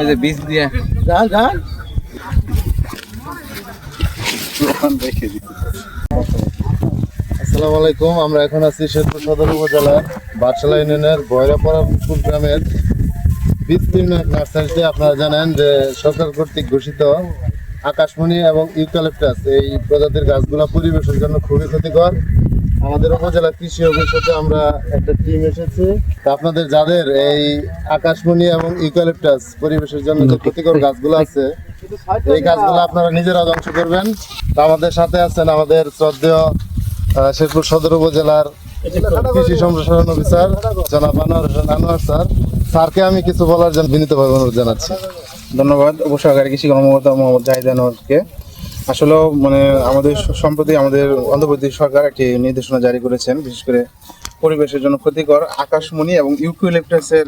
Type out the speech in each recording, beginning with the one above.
এই যে বীজ দিয়ে। যান যান আসসালামু আলাইকুম আমরা এখন আছি শেরপুর সদর উপজেলার বাদশালা ইউনিয়নের বয়রাপুর গ্রামের বিস্তীর্ণ নার্সারিতে আপনারা জানেন যে সরকার কর্তৃক ঘোষিত আকাশমণি এবং ইউক্যালিপটাস এই প্রজাতির গাছগুলো পরিবেশের জন্য খুবই ক্ষতিকর। আমাদের উপজেলা কৃষি অফিস আমরা একটা টিম এসেছি। আপনাদের যাদের এই আকাশমণি এবং ইউক্যালিপটাস পরিবেশের জন্য যে ক্ষতিকর গাছগুলো আছে, এই গাছগুলো আপনারা নিজেরা ধ্বংস করবেন। তা আমাদের সাথে আছেন আমাদের শ্রদ্ধেয় শেরপুর সদর উপজেলার কৃষি সম্প্রসারণ অফিসার, জনাব আনোয়ার হোসেন আনোয়ার স্যার। স্যারকে আমি কিছু বলার জন্য বিনীতভাবে অনুরোধ জানাচ্ছি। ধন্যবাদ। উপসহকারী কৃষি কর্মকর্তা মোহাম্মদ জাহিদ আনোয়ারকে। আসলে মানে আমাদের সম্প্রতি আমাদের অন্ধ্রপ্রদেশ সরকার একটি নির্দেশনা জারি করেছেন, বিশেষ করে পরিবেশের জন্য ক্ষতিকর আকাশমণি এবং ইউক্যালিপটাসের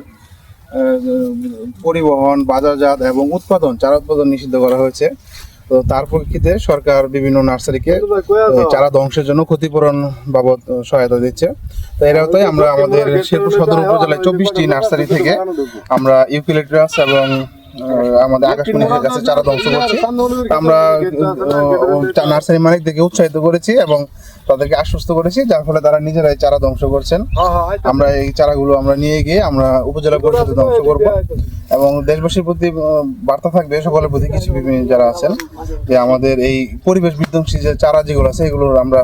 পরিবহন, বাজারজাত এবং উৎপাদন, চারা উৎপাদন নিষিদ্ধ করা হয়েছে। তো তার প্রেক্ষিতে সরকার বিভিন্ন নার্সারিকে চারা ধ্বংসের জন্য ক্ষতিপূরণ বাবদ সহায়তা দিচ্ছে। তো এর আওতায় আমরা আমাদের শেরপুর সদর উপজেলায় চব্বিশটি নার্সারি থেকে আমরা ইউক্যালিপটাস এবং আমাদের আকাশমণিদের কাছে চারা ধ্বংস করছি। আমরা নার্সারি মালিকদেরকে উৎসাহিত করেছি এবং তাদেরকে আশ্বস্ত করেছি, যার ফলে তারা নিজেরাই চারা ধ্বংস করছেন। আমরা এই চারাগুলো আমরা নিয়ে গিয়ে আমরা উপজেলা পরিষদে ধ্বংস করব। এবং দেশবাসীর প্রতি বার্তা থাকবে সকলের প্রতি কৃষিপ্রেমী যারা আছেন, যে আমাদের এই পরিবেশ বিধ্বংসী যে চারা যেগুলো আছে, এগুলোর আমরা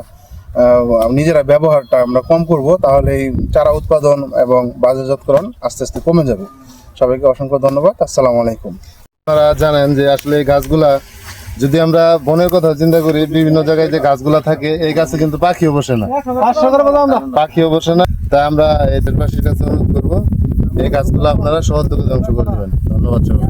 নিজেরা ব্যবহারটা আমরা কম করব, তাহলে এই চারা উৎপাদন এবং বাজারজাতকরণ আস্তে আস্তে কমে যাবে। সবাইকে অসংখ্য ধন্যবাদ। আসসালামু আলাইকুম। আপনারা জানেন যে আসলে এই গাছগুলা যদি আমরা বনের কথা চিন্তা করি বিভিন্ন জায়গায় যে গাছগুলা থাকে এই গাছে কিন্তু পাখিও বসে না। পাখিও বসে না। তাই আমরা এদের পাশের কাছে অনুরোধ করব এই গাছগুলো আপনারা সহজ করে ধ্বংস করে দেবেন। ধন্যবাদ সবাই